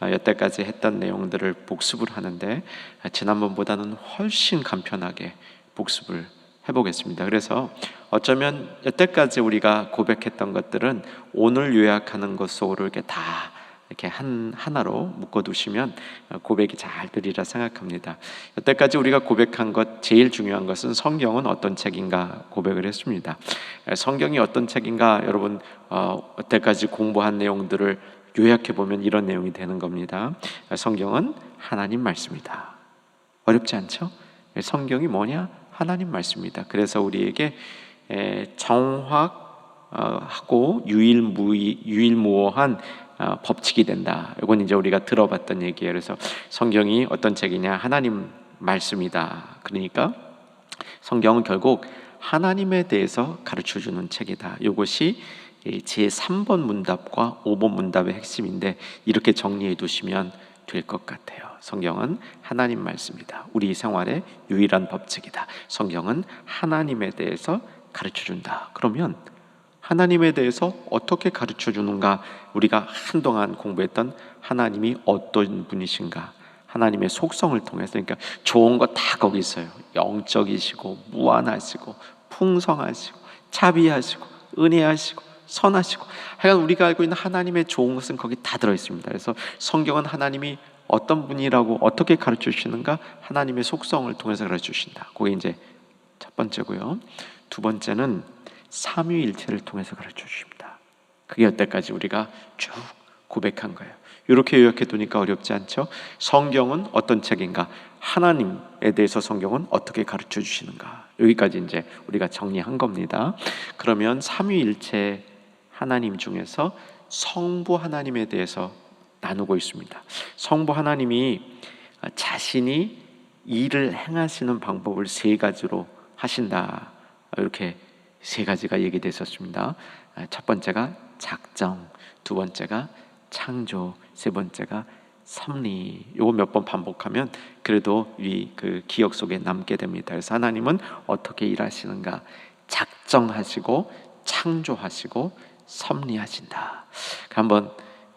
아, 여태까지 했던 내용들을 복습을 하는데 아, 지난번보다는 훨씬 간편하게 복습을 해보겠습니다. 그래서 어쩌면 여태까지 우리가 고백했던 것들은 오늘 요약하는 것 속으로 이렇게 다 이렇게 한 하나로 묶어두시면 고백이 잘 되리라 생각합니다. 여태까지 우리가 고백한 것 제일 중요한 것은 성경은 어떤 책인가 고백을 했습니다. 성경이 어떤 책인가 여러분 어, 여태까지 공부한 내용들을 요약해 보면 이런 내용이 되는 겁니다. 성경은 하나님 말씀이다. 어렵지 않죠? 성경이 뭐냐? 하나님 말씀이다. 그래서 우리에게 정확하고 유일무이 유일무어한 어, 법칙이 된다. 이건 이제 우리가 들어봤던 얘기예요. 그래서 성경이 어떤 책이냐? 하나님 말씀이다. 그러니까 성경은 결국 하나님에 대해서 가르쳐 주는 책이다. 이것이 제 3번 문답과 5번 문답의 핵심인데 이렇게 정리해 두시면 될 것 같아요. 성경은 하나님 말씀이다. 우리 생활의 유일한 법칙이다. 성경은 하나님에 대해서 가르쳐 준다. 그러면 하나님에 대해서 어떻게 가르쳐 주는가? 우리가 한동안 공부했던 하나님이 어떤 분이신가? 하나님의 속성을 통해서 그러니까 좋은 거 다 거기 있어요. 영적이시고 무한하시고 풍성하시고 자비하시고 은혜하시고 선하시고 하여간 우리가 알고 있는 하나님의 좋은 것은 거기 다 들어 있습니다. 그래서 성경은 하나님이 어떤 분이라고 어떻게 가르쳐 주시는가? 하나님의 속성을 통해서 가르쳐 주신다. 그게 이제 첫 번째고요. 두 번째는 삼위일체를 통해서 가르쳐 주십니다. 그게 여태까지 우리가 쭉 고백한 거예요. 이렇게 요약해 두니까 어렵지 않죠? 성경은 어떤 책인가? 하나님에 대해서 성경은 어떻게 가르쳐 주시는가? 여기까지 이제 우리가 정리한 겁니다. 그러면 삼위일체 하나님 중에서 성부 하나님에 대해서 나누고 있습니다. 성부 하나님이 자신이 일을 행하시는 방법을 세 가지로 하신다. 이렇게 세 가지가 얘기됐었습니다. 첫 번째가 작정, 두 번째가 창조, 세 번째가 섭리. 요거 몇 번 반복하면 그래도 이 그 기억 속에 남게 됩니다. 그래서 하나님은 어떻게 일하시는가? 작정하시고 창조하시고 섭리하신다. 한번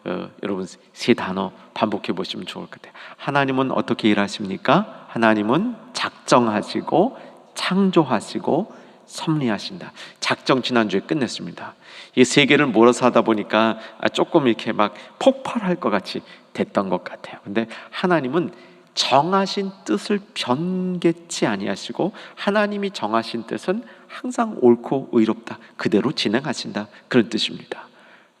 어, 여러분 세 단어 반복해 보시면 좋을 것 같아요. 하나님은 어떻게 일하십니까? 하나님은 작정하시고 창조하시고 섭리하신다. 작정 지난주에 끝냈습니다. 이 세 개를 몰아서 하다 보니까 조금 이렇게 막 폭발할 것 같이 됐던 것 같아요. 근데 하나님은 정하신 뜻을 변개치 아니하시고 하나님이 정하신 뜻은 항상 옳고 의롭다. 그대로 진행하신다. 그런 뜻입니다.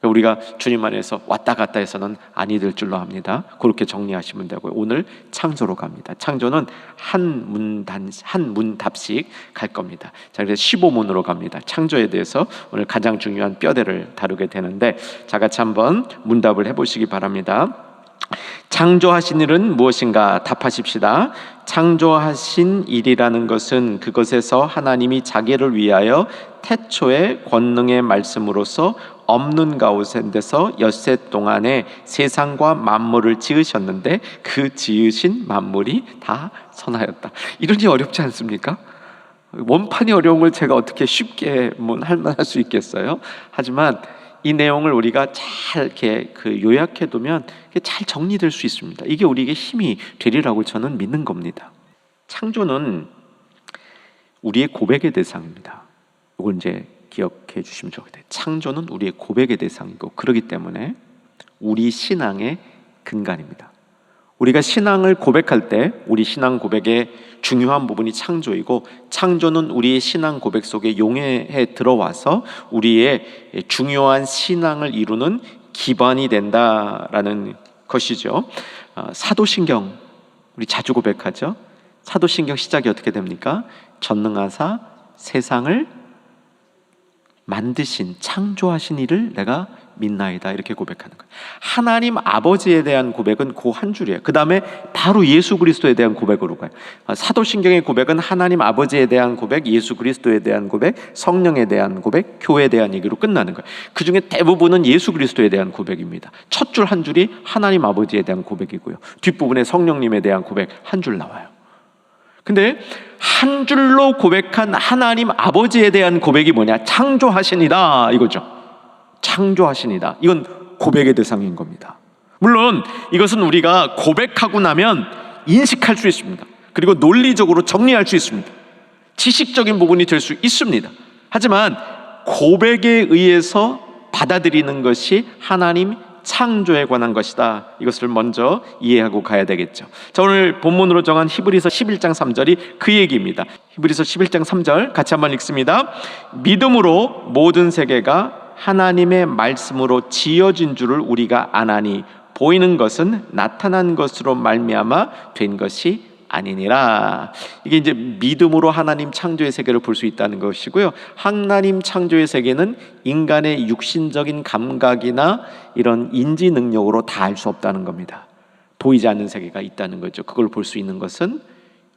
우리가 주님 안에서 왔다 갔다 해서는 아니 될 줄로 압니다. 그렇게 정리하시면 되고요. 오늘 창조로 갑니다. 창조는 한 문단 한 문답씩 갈 겁니다. 자, 그래서 15문으로 갑니다. 창조에 대해서 오늘 가장 중요한 뼈대를 다루게 되는데 자 같이 한번 문답을 해 보시기 바랍니다. 창조하신 일은 무엇인가 답하십시다. 창조하신 일이라는 것은 그것에서 하나님이 자기를 위하여 태초의 권능의 말씀으로서 없는 가운데서 엿새 동안에 세상과 만물을 지으셨는데 그 지으신 만물이 다 선하였다. 이러니 어렵지 않습니까? 원판이 어려운 걸 제가 어떻게 쉽게 뭐 할만할 수 있겠어요? 하지만 이 내용을 우리가 잘 이렇게 그 요약해 두면 잘 정리될 수 있습니다. 이게 우리에게 힘이 되리라고 저는 믿는 겁니다. 창조는 우리의 고백의 대상입니다. 이걸 이제 기억해 주시면 좋겠요 창조는 우리의 고백의 대상이고 그러기 때문에 우리 신앙의 근간입니다. 우리가 신앙을 고백할 때 우리 신앙 고백의 중요한 부분이 창조이고 창조는 우리의 신앙 고백 속에 용해해 들어와서 우리의 중요한 신앙을 이루는 기반이 된다라는 것이죠. 어, 사도신경 우리 자주 고백하죠. 사도신경 시작이 어떻게 됩니까? 전능하사 세상을 만드신 창조하신 이를 내가 믿나이다 이렇게 고백하는 거예요. 하나님 아버지에 대한 고백은 그 한 줄이에요. 그 다음에 바로 예수 그리스도에 대한 고백으로 가요. 아, 사도신경의 고백은 하나님 아버지에 대한 고백, 예수 그리스도에 대한 고백, 성령에 대한 고백, 교회에 대한 얘기로 끝나는 거예요. 그 중에 대부분은 예수 그리스도에 대한 고백입니다. 첫 줄 한 줄이 하나님 아버지에 대한 고백이고요. 뒷부분에 성령님에 대한 고백 한 줄 나와요. 근데 한 줄로 고백한 하나님 아버지에 대한 고백이 뭐냐? 창조하시니다 이거죠. 창조하시니다. 이건 고백의 대상인 겁니다. 물론 이것은 우리가 고백하고 나면 인식할 수 있습니다. 그리고 논리적으로 정리할 수 있습니다. 지식적인 부분이 될 수 있습니다. 하지만 고백에 의해서 받아들이는 것이 하나님 창조에 관한 것이다. 이것을 먼저 이해하고 가야 되겠죠. 자, 오늘 본문으로 정한 히브리서 11장 3절이 그 얘기입니다. 히브리서 11장 3절 같이 한번 읽습니다. 믿음으로 모든 세계가 하나님의 말씀으로 지어진 줄을 우리가 아나니 보이는 것은 나타난 것으로 말미암아 된 것이 아니니라. 이게 이제 믿음으로 하나님 창조의 세계를 볼 수 있다는 것이고요. 하나님 창조의 세계는 인간의 육신적인 감각이나 이런 인지 능력으로 다 알 수 없다는 겁니다. 보이지 않는 세계가 있다는 거죠. 그걸 볼 수 있는 것은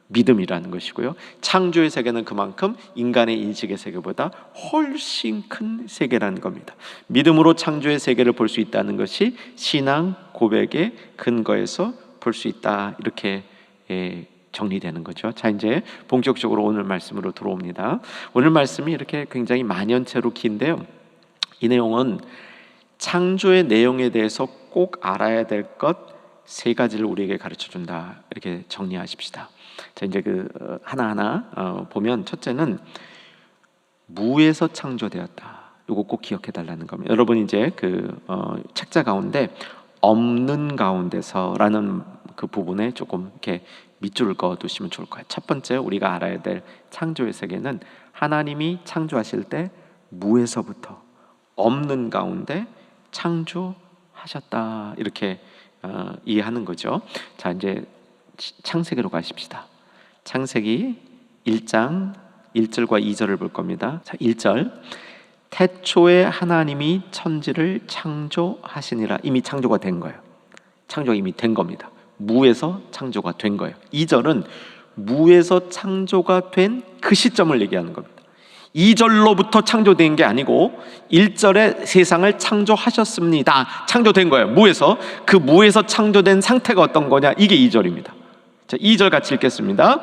믿음이라는 것이고요. 창조의 세계는 그만큼 인간의 인식의 세계보다 훨씬 큰 세계라는 겁니다. 믿음으로 창조의 세계를 볼 수 있다는 것이 신앙 고백의 근거에서 볼 수 있다. 이렇게 예, 정리되는 거죠. 자 이제 본격적으로 오늘 말씀으로 들어옵니다. 오늘 말씀이 이렇게 굉장히 만연체로 긴데요. 이 내용은 창조의 내용에 대해서 꼭 알아야 될 것 세 가지를 우리에게 가르쳐 준다. 이렇게 정리하십시다. 자 이제 그 어, 하나하나 어, 보면 첫째는 무에서 창조되었다. 이거 꼭 기억해 달라는 겁니다. 여러분 이제 그 어, 책자 가운데 없는 가운데서라는 그 부분에 조금 이렇게 밑줄을 그어 두시면 좋을 거예요. 첫 번째 우리가 알아야 될 창조의 세계는 하나님이 창조하실 때 무에서부터 없는 가운데 창조하셨다 이렇게 어, 이해하는 거죠. 자 이제 창세기로 가십시다. 창세기 1장 1절과 2절을 볼 겁니다. 자 1절 태초에 하나님이 천지를 창조하시니라 이미 창조가 된 거예요. 창조가 이미 된 겁니다. 무에서 창조가 된 거예요. 2절은 무에서 창조가 된 그 시점을 얘기하는 겁니다. 2절로부터 창조된 게 아니고 1절에 세상을 창조하셨습니다. 창조된 거예요. 무에서 그 무에서 창조된 상태가 어떤 거냐? 이게 2절입니다. 자, 2절 같이 읽겠습니다.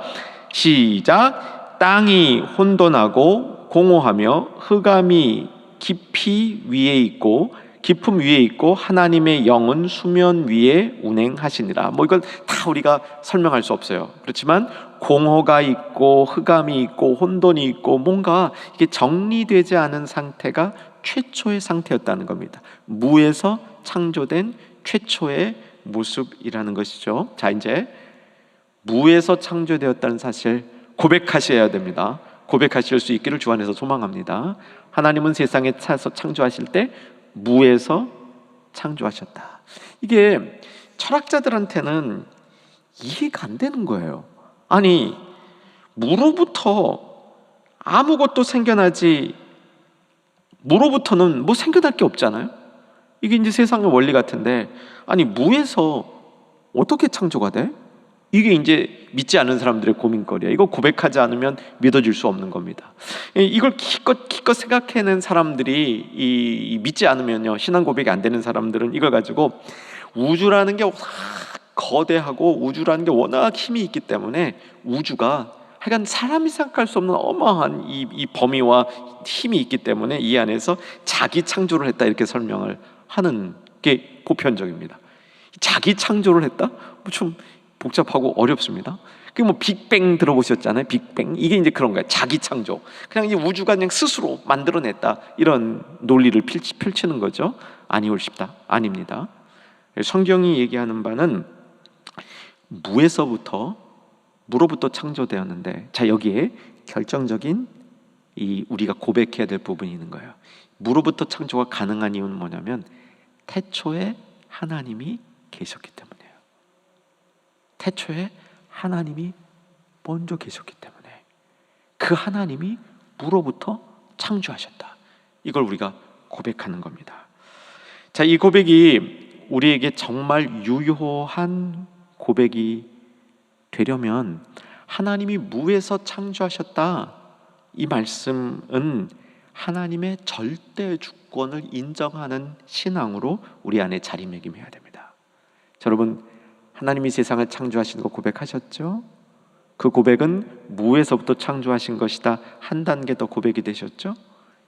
시작. 땅이 혼돈하고 공허하며 흑암이 깊이 위에 있고 깊음 위에 있고 하나님의 영은 수면 위에 운행하시니라. 뭐 이건 다 우리가 설명할 수 없어요. 그렇지만 공허가 있고 흑암이 있고 혼돈이 있고 뭔가 이게 정리되지 않은 상태가 최초의 상태였다는 겁니다. 무에서 창조된 최초의 모습이라는 것이죠. 자, 이제 무에서 창조되었다는 사실 고백하셔야 됩니다. 고백하실 수 있기를 주 안에서 소망합니다. 하나님은 세상에 차서 창조하실 때 무에서 창조하셨다. 이게 철학자들한테는 이해가 안 되는 거예요. 아니, 무로부터 아무것도 생겨나지 무로부터는 뭐 생겨날 게 없잖아요. 이게 이제 세상의 원리 같은데 아니 무에서 어떻게 창조가 돼? 이게 이제 믿지 않는 사람들의 고민거리야. 이거 고백하지 않으면 믿어질 수 없는 겁니다. 이걸 기껏 기껏 생각해낸 사람들이 이, 믿지 않으면요 신앙 고백이 안 되는 사람들은 이걸 가지고 우주라는 게 거대하고 우주라는 게 워낙 힘이 있기 때문에 우주가 하여간 사람이 생각할 수 없는 어마어마한 이, 이 범위와 힘이 있기 때문에 이 안에서 자기 창조를 했다 이렇게 설명을 하는 게 보편적입니다. 자기 창조를 했다? 뭐 좀 복잡하고 어렵습니다. 그뭐 빅뱅 들어보셨잖아요. 빅뱅 이게 이제 그런 거예요. 자기 창조. 그냥 이제 우주가 그냥 스스로 만들어냈다 이런 논리를 펼치, 펼치는 거죠. 아니올 싶다. 아닙니다. 성경이 얘기하는 바는 무에서부터 무로부터 창조되었는데 자 여기에 결정적인 이 우리가 고백해야 될 부분이 있는 거예요. 무로부터 창조가 가능한 이유는 뭐냐면 태초에 하나님이 계셨기 때문에. 태초에 하나님이 먼저 계셨기 때문에 그 하나님이 무로부터 창조하셨다. 이걸 우리가 고백하는 겁니다. 자, 이 고백이 우리에게 정말 유효한 고백이 되려면 하나님이 무에서 창조하셨다. 이 말씀은 하나님의 절대 주권을 인정하는 신앙으로 우리 안에 자리매김해야 됩니다. 자, 여러분 하나님이 세상을 창조하신 거 고백하셨죠? 그 고백은 무에서부터 창조하신 것이다. 한 단계 더 고백이 되셨죠?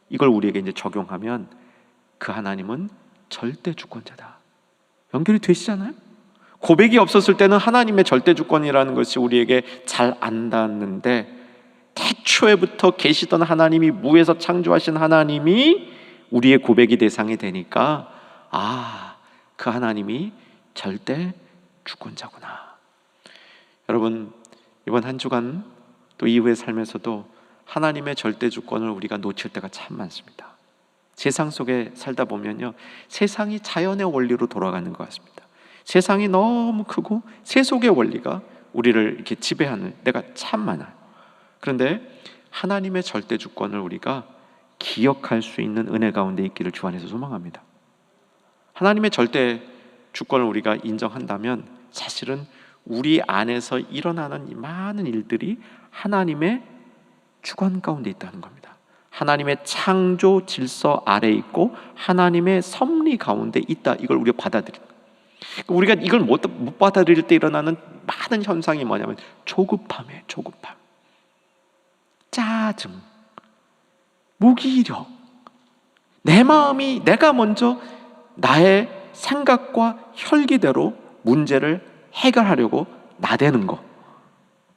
이걸 우리에게 이제 적용하면 그 하나님은 절대 주권자다. 연결이 되시잖아요. 고백이 없었을 때는 하나님의 절대 주권이라는 것이 우리에게 잘 안 닿았는데 태초에부터 계시던 하나님이 무에서 창조하신 하나님이 우리의 고백이 대상이 되니까 아, 그 하나님이 절대 주권자구나. 여러분, 이번 한 주간 또 이후의 삶에서도 하나님의 절대 주권을 우리가 놓칠 때가 참 많습니다. 세상 속에 살다 보면요. 세상이 자연의 원리로 돌아가는 것 같습니다. 세상이 너무 크고 세속의 원리가 우리를 이렇게 지배하는 때가 참 많아요. 그런데 하나님의 절대 주권을 우리가 기억할 수 있는 은혜 가운데 있기를 주 안에서 소망합니다. 하나님의 절대 주권을 우리가 인정한다면 사실은 우리 안에서 일어나는 이 많은 일들이 하나님의 주권 가운데 있다는 겁니다. 하나님의 창조 질서 아래 있고 하나님의 섭리 가운데 있다. 이걸 우리가 받아들인 우리가 이걸 못, 못 받아들일 때 일어나는 많은 현상이 뭐냐면 조급함이에요. 조급함. 짜증. 무기력. 내 마음이 내가 먼저 나의 생각과 혈기대로 문제를 해결하려고 나대는 것.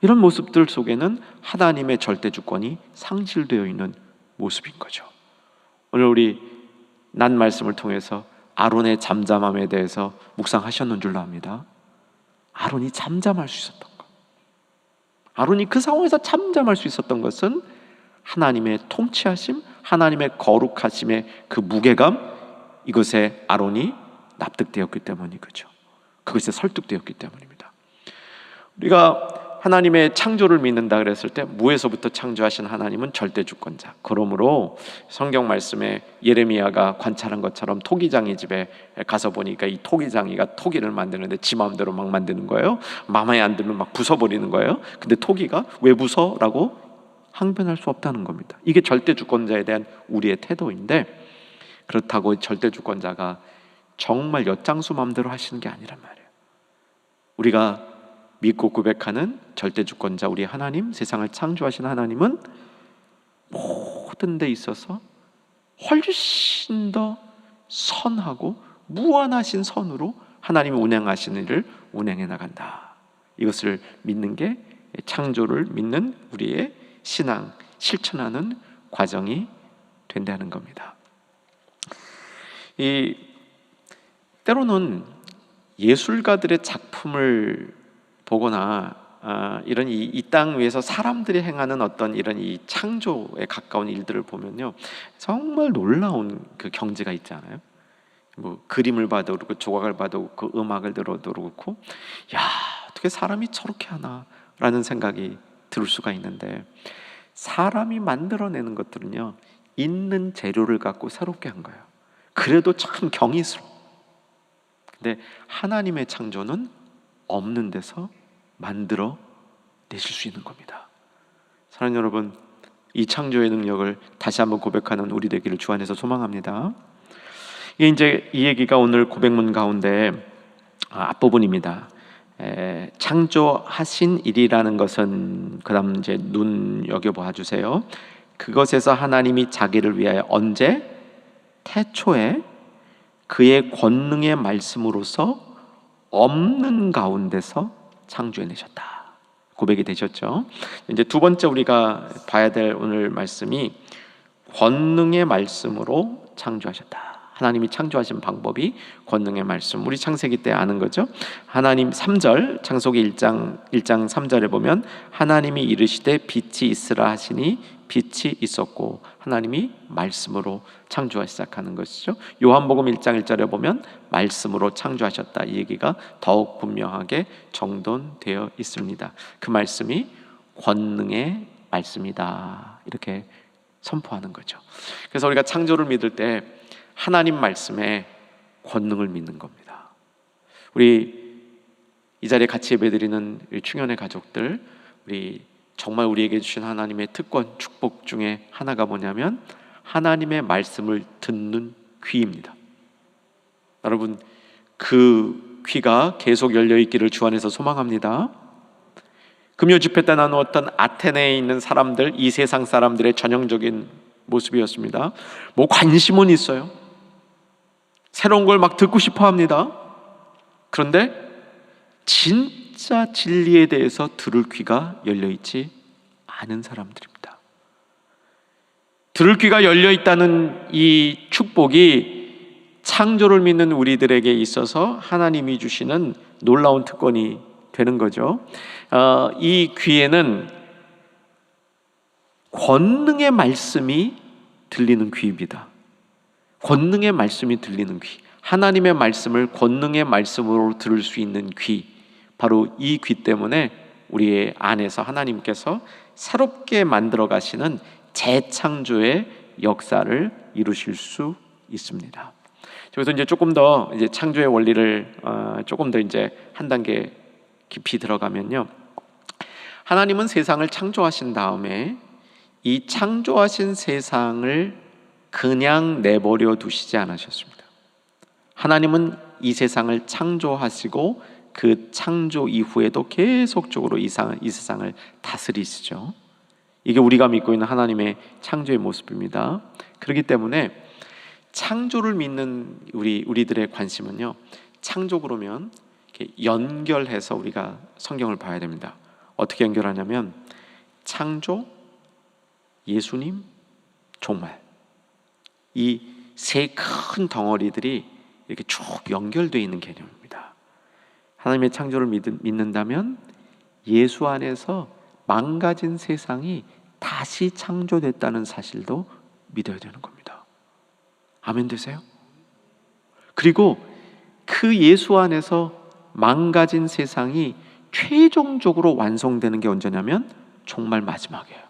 이런 모습들 속에는 하나님의 절대 주권이 상실되어 있는 모습인 거죠. 오늘 우리 난 말씀을 통해서 아론의 잠잠함에 대해서 묵상하셨는 줄로 압니다. 아론이 잠잠할 수 있었던 것. 아론이 그 상황에서 잠잠할 수 있었던 것은 하나님의 통치하심, 하나님의 거룩하심의 그 무게감 이것에 아론이 납득되었기 때문이죠. 그것에 설득되었기 때문입니다. 우리가 하나님의 창조를 믿는다 그랬을 때 무에서부터 창조하신 하나님은 절대 주권자. 그러므로 성경 말씀에 예레미야가 관찰한 것처럼 토기장이 집에 가서 보니까 이 토기장이가 토기를 만드는데 지 마음대로 막 만드는 거예요. 마음에 안 들면 막 부숴버리는 거예요. 근데 토기가 왜 부숴라고 항변할 수 없다는 겁니다. 이게 절대 주권자에 대한 우리의 태도인데 그렇다고 절대 주권자가 정말 엿장수 마음대로 하시는 게 아니란 말이에요. 우리가 믿고 고백하는 절대 주권자 우리 하나님, 세상을 창조하신 하나님은 모든 데 있어서 훨씬 더 선하고 무한하신 선으로 하나님이 운행하시는 일을 운행해 나간다. 이것을 믿는 게 창조를 믿는 우리의 신앙 실천하는 과정이 된다는 겁니다. 이 때로는 예술가들의 작품을 보거나 아, 이런 이땅 위에서 사람들이 행하는 어떤 이런 이 창조에 가까운 일들을 보면요 정말 놀라운 그 경지가 있잖아요. 뭐 그림을 봐도 그렇고 조각을 봐도 그 음악을 들어도 그렇고 야 어떻게 사람이 저렇게 하나라는 생각이 들 수가 있는데 사람이 만들어내는 것들은요 있는 재료를 갖고 새롭게 한 거예요. 그래도 참 경이스러워. 근데 하나님의 창조는 없는 데서 만들어 내실 수 있는 겁니다. 사랑하는 여러분, 이 창조의 능력을 다시 한번 고백하는 우리 되기를 주 안에서 소망합니다. 이게 이제 이 얘기가 오늘 고백문 가운데 아, 앞부분입니다. 에, 창조하신 일이라는 것은 그다음 이제 눈 여겨 봐 주세요. 그것에서 하나님이 자기를 위하여 언제 태초에 그의 권능의 말씀으로서 없는 가운데서 창조해내셨다. 고백이 되셨죠. 이제 두 번째 우리가 봐야 될 오늘 말씀이 권능의 말씀으로 창조하셨다. 하나님이 창조하신 방법이 권능의 말씀. 우리 창세기 때 아는 거죠. 하나님 3절 창세기 1장 1장 3절에 보면 하나님이 이르시되 빛이 있으라 하시니 빛이 있었고 하나님이 말씀으로 창조하 시작하는 것이죠. 요한복음 1장 1절에 보면 말씀으로 창조하셨다. 이 얘기가 더욱 분명하게 정돈되어 있습니다. 그 말씀이 권능의 말씀이다. 이렇게 선포하는 거죠. 그래서 우리가 창조를 믿을 때 하나님 말씀에 권능을 믿는 겁니다. 우리 이 자리에 같이 예배드리는 충현의 가족들, 우리 정말 우리에게 주신 하나님의 특권 축복 중에 하나가 뭐냐면 하나님의 말씀을 듣는 귀입니다. 여러분 그 귀가 계속 열려 있기를 주 안에서 소망합니다. 금요 집회 때 나누었던 아테네에 있는 사람들, 이 세상 사람들의 전형적인 모습이었습니다. 뭐 관심은 있어요. 새로운 걸 막 듣고 싶어 합니다. 그런데 진짜 진리에 대해서 들을 귀가 열려 있지 않은 사람들입니다. 들을 귀가 열려 있다는 이 축복이 창조를 믿는 우리들에게 있어서 하나님이 주시는 놀라운 특권이 되는 거죠. 어, 이 귀에는 권능의 말씀이 들리는 귀입니다. 권능의 말씀이 들리는 귀. 하나님의 말씀을 권능의 말씀으로 들을 수 있는 귀. 바로 이 귀 때문에 우리의 안에서 하나님께서 새롭게 만들어 가시는 재창조의 역사를 이루실 수 있습니다. 그래서 이제 조금 더 이제 창조의 원리를 어, 조금 더 이제 한 단계 깊이 들어가면요. 하나님은 세상을 창조하신 다음에 이 창조하신 세상을 그냥 내버려 두시지 않으셨습니다. 하나님은 이 세상을 창조하시고 그 창조 이후에도 계속적으로 이, 상, 이 세상을 다스리시죠. 이게 우리가 믿고 있는 하나님의 창조의 모습입니다. 그렇기 때문에 창조를 믿는 우리 우리들의 관심은요. 창조 그러면 연결해서 우리가 성경을 봐야 됩니다. 어떻게 연결하냐면 창조, 예수님, 종말 이 세 큰 덩어리들이 이렇게 쭉 연결되어 있는 개념입니다. 하나님의 창조를 믿는다면 예수 안에서 망가진 세상이 다시 창조됐다는 사실도 믿어야 되는 겁니다. 아멘 되세요? 그리고 그 예수 안에서 망가진 세상이 최종적으로 완성되는 게 언제냐면 정말 마지막이에요.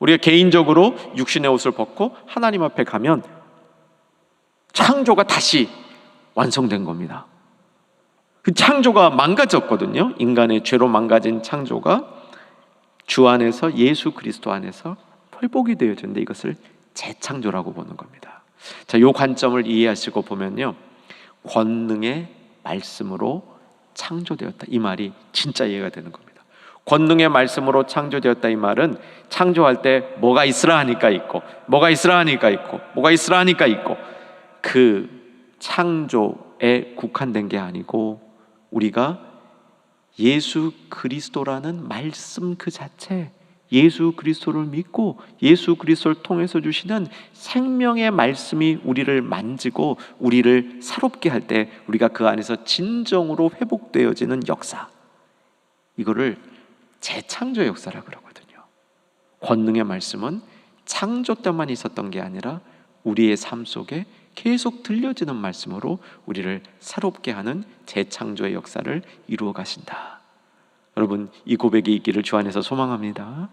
우리가 개인적으로 육신의 옷을 벗고 하나님 앞에 가면 창조가 다시 완성된 겁니다. 그 창조가 망가졌거든요. 인간의 죄로 망가진 창조가 주 안에서 예수 그리스도 안에서 회복이 되어졌는데 이것을 재창조라고 보는 겁니다. 자, 요 관점을 이해하시고 보면요. 권능의 말씀으로 창조되었다. 이 말이 진짜 이해가 되는 겁니다. 권능의 말씀으로 창조되었다 이 말은 창조할 때 뭐가 있으라 하니까 있고 뭐가 있으라 하니까 있고 뭐가 있으라 하니까 있고 그 창조에 국한된 게 아니고 우리가 예수 그리스도라는 말씀 그 자체 예수 그리스도를 믿고 예수 그리스도를 통해서 주시는 생명의 말씀이 우리를 만지고 우리를 사롭게 할 때 우리가 그 안에서 진정으로 회복되어지는 역사 이거를 재창조 역사라 그러거든요. 권능의 말씀은 창조 때만 있었던 게 아니라 우리의 삶 속에 계속 들려지는 말씀으로 우리를 새롭게 하는 재창조의 역사를 이루어 가신다. 여러분 이 고백이 있기를 주 안에서 소망합니다.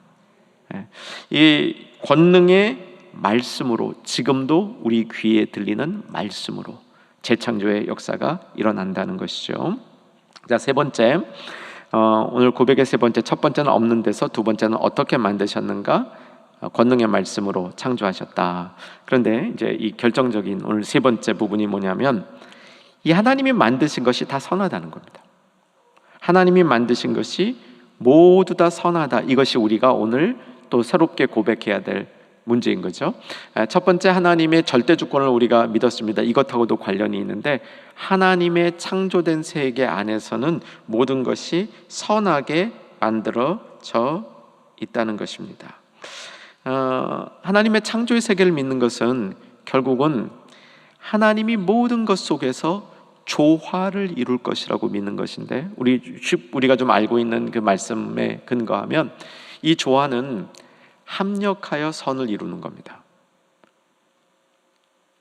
예. 이 권능의 말씀으로 지금도 우리 귀에 들리는 말씀으로 재창조의 역사가 일어난다는 것이죠. 자, 세 번째. 어, 오늘 고백의 세 번째, 첫 번째는 없는 데서 두 번째는 어떻게 만드셨는가? 어, 권능의 말씀으로 창조하셨다. 그런데 이제 이 결정적인 오늘 세 번째 부분이 뭐냐면 이 하나님이 만드신 것이 다 선하다는 겁니다. 하나님이 만드신 것이 모두 다 선하다. 이것이 우리가 오늘 또 새롭게 고백해야 될 문제인 거죠. 첫 번째 하나님의 절대 주권을 우리가 믿었습니다. 이것하고도 관련이 있는데 하나님의 창조된 세계 안에서는 모든 것이 선하게 만들어져 있다는 것입니다. 어, 하나님의 창조의 세계를 믿는 것은 결국은 하나님이 모든 것 속에서 조화를 이룰 것이라고 믿는 것인데 우리 우리가 좀 알고 있는 그 말씀에 근거하면 이 조화는 합력하여 선을 이루는 겁니다.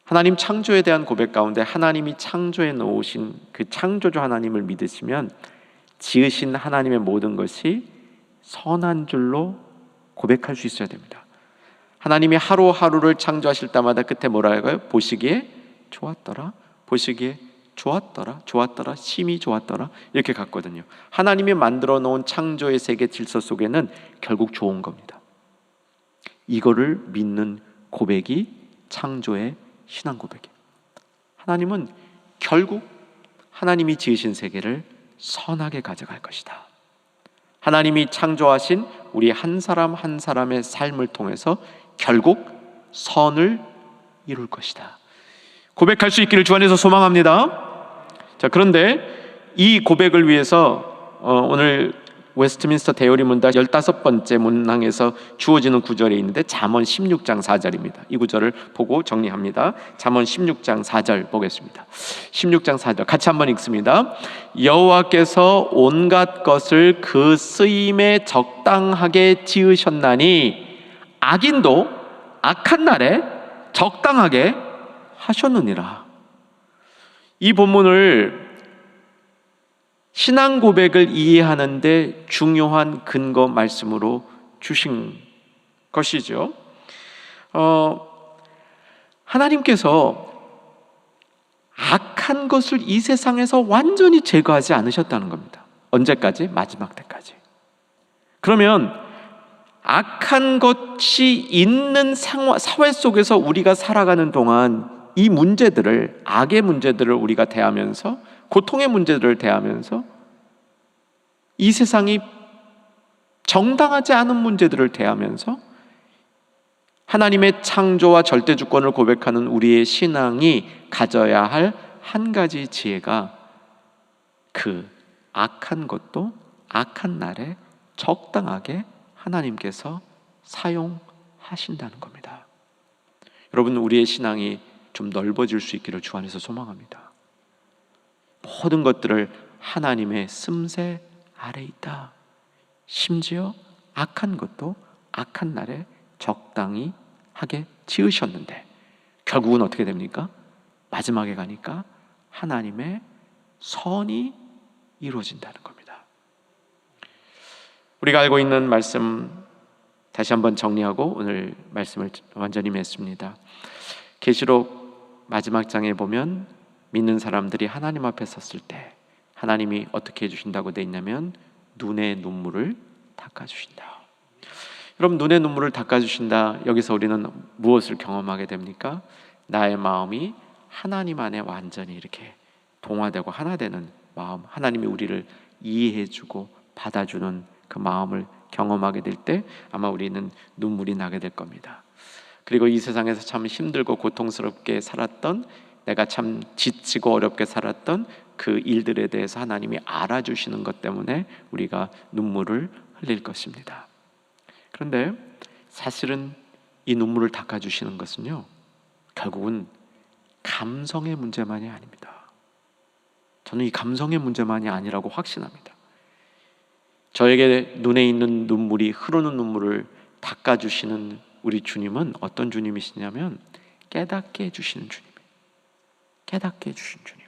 하나님 창조에 대한 고백 가운데 하나님이 창조해 놓으신 그 창조주 하나님을 믿으시면 지으신 하나님의 모든 것이 선한 줄로 고백할 수 있어야 됩니다. 하나님이 하루하루를 창조하실 때마다 끝에 뭐라 할까요? 보시기에 좋았더라. 보시기에 좋았더라. 좋았더라. 심히 좋았더라. 이렇게 갔거든요. 하나님이 만들어 놓은 창조의 세계 질서 속에는 결국 좋은 겁니다. 이거를 믿는 고백이 창조의 신앙 고백이에요. 하나님은 결국 하나님이 지으신 세계를 선하게 가져갈 것이다. 하나님이 창조하신 우리 한 사람 한 사람의 삶을 통해서 결국 선을 이룰 것이다. 고백할 수 있기를 주 안에서 소망합니다. 자, 그런데 이 고백을 위해서 어, 오늘 웨스트민스터 대요리 문답 15번째 문항에서 주어지는 구절이 있는데 잠언 16장 4절입니다. 이 구절을 보고 정리합니다. 잠언 16장 4절 보겠습니다. 16장 4절 같이 한번 읽습니다. 여호와께서 온갖 것을 그 쓰임에 적당하게 지으셨나니 악인도 악한 날에 적당하게 하셨느니라. 이 본문을 신앙 고백을 이해하는데 중요한 근거 말씀으로 주신 것이죠. 어, 하나님께서 악한 것을 이 세상에서 완전히 제거하지 않으셨다는 겁니다. 언제까지? 마지막 때까지. 그러면 악한 것이 있는 상화, 사회 속에서 우리가 살아가는 동안 이 문제들을 악의 문제들을 우리가 대하면서 고통의 문제들을 대하면서 이 세상이 정당하지 않은 문제들을 대하면서 하나님의 창조와 절대 주권을 고백하는 우리의 신앙이 가져야 할 한 가지 지혜가 그 악한 것도 악한 날에 적당하게 하나님께서 사용하신다는 겁니다. 여러분 우리의 신앙이 좀 넓어질 수 있기를 주 안에서 소망합니다. 모든 것들을 하나님의 씀새 아래 있다. 심지어 악한 것도 악한 날에 적당히 하게 지으셨는데 결국은 어떻게 됩니까? 마지막에 가니까 하나님의 선이 이루어진다는 겁니다. 우리가 알고 있는 말씀 다시 한번 정리하고 오늘 말씀을 완전히 맺습니다. 계시록 마지막 장에 보면 믿는 사람들이 하나님 앞에 섰을 때 하나님이 어떻게 해주신다고 돼 있냐면 눈의 눈물을 닦아주신다. 여러분 눈의 눈물을 닦아주신다. 여기서 우리는 무엇을 경험하게 됩니까? 나의 마음이 하나님 안에 완전히 이렇게 동화되고 하나 되는 마음, 하나님이 우리를 이해해주고 받아주는 그 마음을 경험하게 될 때 아마 우리는 눈물이 나게 될 겁니다. 그리고 이 세상에서 참 힘들고 고통스럽게 살았던 내가 참 지치고 어렵게 살았던 그 일들에 대해서 하나님이 알아주시는 것 때문에 우리가 눈물을 흘릴 것입니다. 그런데 사실은 이 눈물을 닦아주시는 것은요, 결국은 감성의 문제만이 아닙니다. 저는 이 감성의 문제만이 아니라고 확신합니다. 저에게 눈에 있는 눈물이 흐르는 눈물을 닦아주시는 우리 주님은 어떤 주님이시냐면 깨닫게 해주시는 주님. 깨닫게 해주신 주님.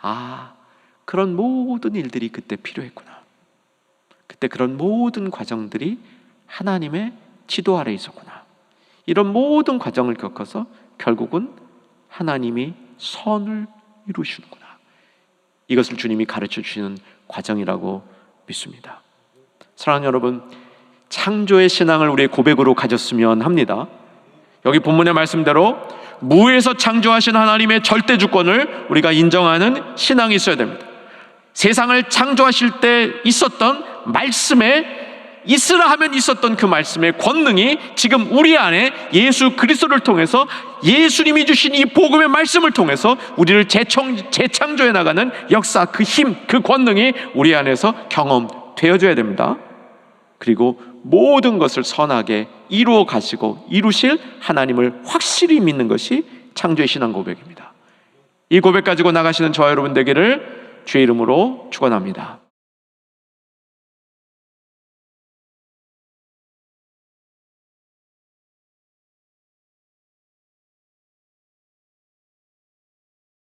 아, 그런 모든 일들이 그때 필요했구나. 그때 그런 모든 과정들이 하나님의 지도 아래 있었구나. 이런 모든 과정을 겪어서 결국은 하나님이 선을 이루시는구나. 이것을 주님이 가르쳐 주시는 과정이라고 믿습니다. 사랑하는 여러분, 창조의 신앙을 우리의 고백으로 가졌으면 합니다. 여기 본문의 말씀대로 무에서 창조하신 하나님의 절대 주권을 우리가 인정하는 신앙이 있어야 됩니다. 세상을 창조하실 때 있었던 말씀에 있으라 하면 있었던 그 말씀의 권능이 지금 우리 안에 예수 그리스도를 통해서 예수님이 주신 이 복음의 말씀을 통해서 우리를 재창조해 나가는 역사 그 힘, 그 권능이 우리 안에서 경험 되어져야 됩니다. 그리고 모든 것을 선하게 이루어 가시고 이루실 하나님을 확실히 믿는 것이 창조의 신앙 고백입니다. 이 고백 가지고 나가시는 저와 여러분 되기를 주의 이름으로 축원합니다.